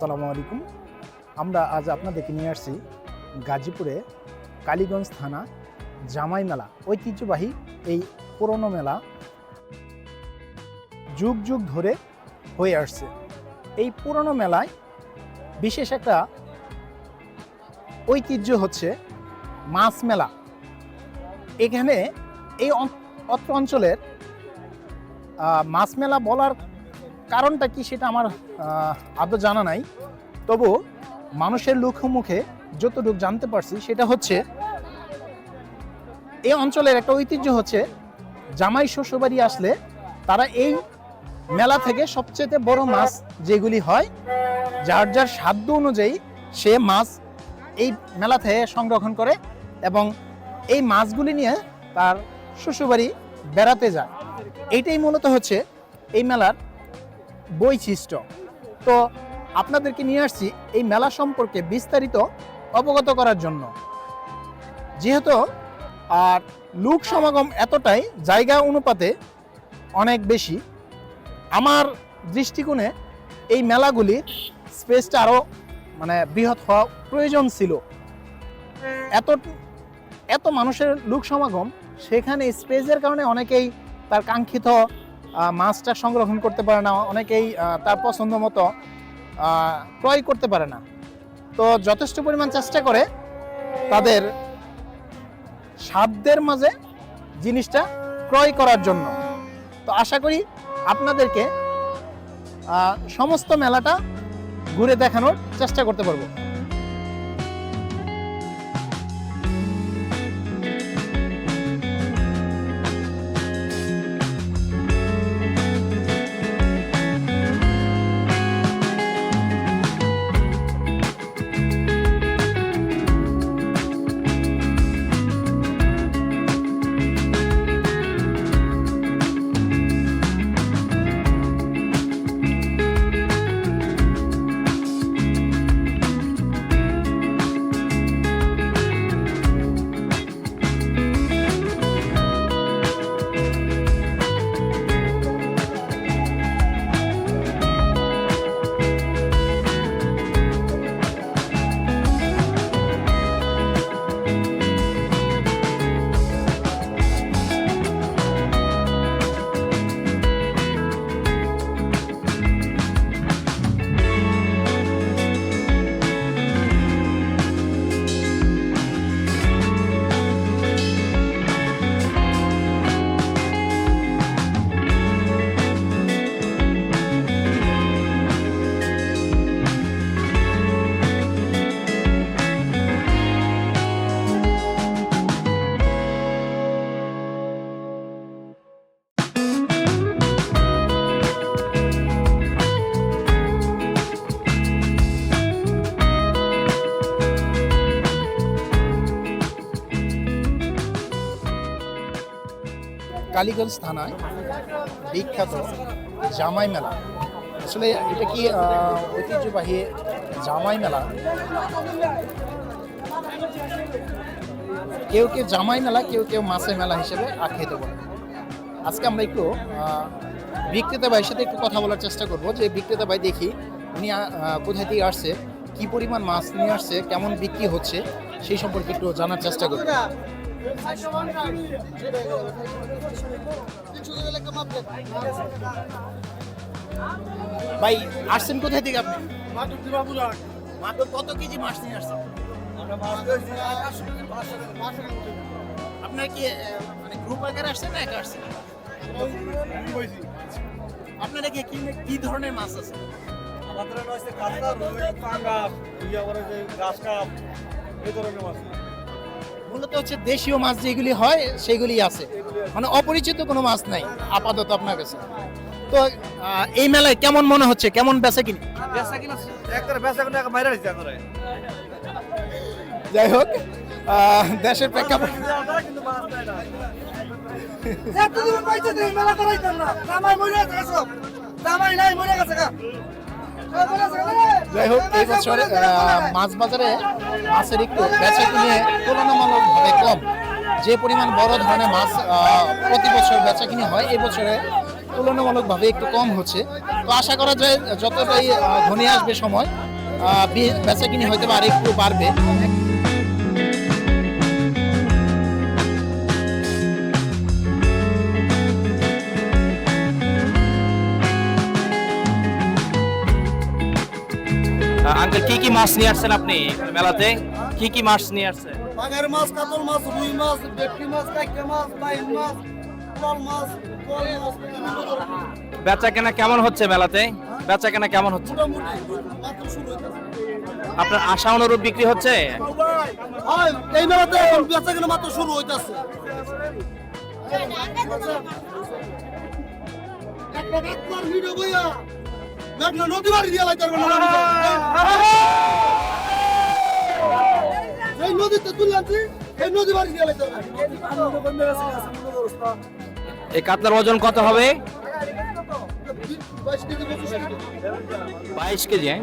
সালামু আলাইকুম। আমরা আজ আপনাদেরকে নিয়ে আসছি গাজীপুরে কালীগঞ্জ থানা জামাই মেলা, ঐতিহ্যবাহী এই পুরনো মেলা যুগ যুগ ধরে হয়ে আসছে। এই পুরনো মেলায় বিশেষ একটা ঐতিহ্য হচ্ছে মাছ মেলা। এখানে এই অত্র অঞ্চলের মাছ মেলা বলার কারণটা কি সেটা আমার আদৌ জানা নাই। তবু মানুষের মুখে যতটুকু জানতে পারছি সেটা হচ্ছে এই অঞ্চলের একটা ঐতিহ্য হচ্ছে, জামাই শ্বশুরবাড়ি আসলে তারা এই মেলা থেকে সবচেয়ে বড় মাছ যেগুলি হয়, যার যার সাধ্য অনুযায়ী সে মাছ এই মেলা থেকে সংরক্ষণ করে এবং এই মাছগুলি নিয়ে তার শ্বশুরবাড়ি বেড়াতে যায়। এইটাই মূলত হচ্ছে এই মেলার বৈশিষ্ট্য। তো আপনাদেরকে নিয়ে আসছি এই মেলা সম্পর্কে বিস্তারিত অবগত করার জন্য। যেহেতু আর লোক সমাগম এতটাই জায়গা অনুপাতে অনেক বেশি, আমার দৃষ্টিকোণে এই মেলাগুলির স্পেসটা আরও মানে বৃহৎ হওয়া প্রয়োজন ছিল। এত এত মানুষের লোক সমাগম, সেখানে স্পেসের কারণে অনেকেই তার কাঙ্ক্ষিত মাছটা সংরক্ষণ করতে পারে না, অনেকেই তার পছন্দ মতো ক্রয় করতে পারে না। তো যথেষ্ট পরিমাণ চেষ্টা করে তাদের সাধ্যের মাঝে জিনিসটা ক্রয় করার জন্য। তো আশা করি আপনাদেরকে সমস্ত মেলাটা ঘুরে দেখানোর চেষ্টা করতে পারব। কালীগঞ্জ থানায় বিখ্যাত জামাই মেলা। আসলে এটা কি ঐতিহ্যবাহী জামাই মেলা? কেউ কেউ জামাই মেলা, কেউ কেউ মাছের মেলা হিসেবে আখ্যায়িত করে। আজকে আমরা একটু বিক্রেতা ভাইয়ের সাথে একটু কথা বলার চেষ্টা করব, যে বিক্রেতা ভাই দেখি উনি কোথায় থেকে আসছে, কি পরিমাণ মাছ নিয়ে আসছে, কেমন বিক্রি হচ্ছে, সেই সম্পর্কে একটু জানার চেষ্টা করব। ভাই আসছেন কোথায় থেকে আপনি? মাত্র কত কেজি মাছ নিয়ে আসছেন? আপনার কি মানে গ্রুপ আকারে আসছেন না একা আসছেন? আপনারা কি কি কি ধরনের মাছ আছে? আমাদের কাতলা রুই পাঙ্গাস ইয়া করে যে গাছ কাপ এই ধরনের মাছ। মূলত হচ্ছে দেশীয় মাছ যেগুলি হয় সেগুলি আছে। মানে অপরিচিত কোনো মাছ নাই আপাতত আপনার কাছে। তো এই মেলায় কেমন মনে হচ্ছে? কেমন বেচা কিনি? যাই হোক দেশের প্রেক্ষাপট। মেলা করাইতাম না। নাই গেছে। যাই হোক, এই বছর মাছ বাজারে মাছের একটু বেচা কিনে তুলনামূলকভাবে কম। যে পরিমাণ বড় ধরনের মাছ প্রতি বছর বেচা কিনে হয়, এই বছরে তুলনামূলকভাবে একটু কম হচ্ছে। তো আশা করা যায়, যতটাই ঘনিয়ে আসবে সময় বেচা কিনে হয়তো বা আরেকটু বাড়বে। আঙ্কেল কি কি মাছ নিয়ে আসছেন আপনি মেলাতে? কি কি মাছ নিয়ে আসছেন? বাঙের মাছ কাতল মাছ রুই মাছ ভেটকি মাছ কাইকে মাছ বাইন মাছ কল মাছ কল মাছ বেচা কেনা কেমন হচ্ছে মেলাতে? বেচা কেনা কেমন হচ্ছে? আপনার আশা অনুরূপ বিক্রি হচ্ছে? এই মেলাতে এখন বেচা কেনা মাত্র শুরু হইতেছে। একটা ভিডিও বইয়া মেঘনা নদী বাড়ি দিয়ে লাইতে পারবে না এই নদীতে তুললাছি এই নদী বাড়ি দিয়ে লাইতে এই কাতলার ওজন কত হবে? বাইশ কেজি। বাইশ কেজি হ্যাঁ?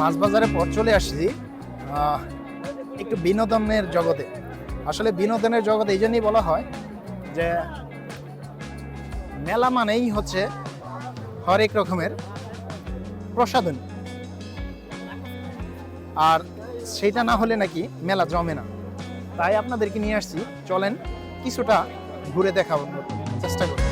মাছ বাজারে পর চলে আসছি একটু বিনোদনের জগতে। আসলে বিনোদনের জগতে এই জন্যই বলা হয় যে, মেলা মানেই হচ্ছে হরেক রকমের প্রসাধন। আর সেটা না হলে নাকি মেলা জমে না। তাই আপনাদেরকে নিয়ে আসছি, চলেন কিছুটা ঘুরে দেখাবো, চেষ্টা করি।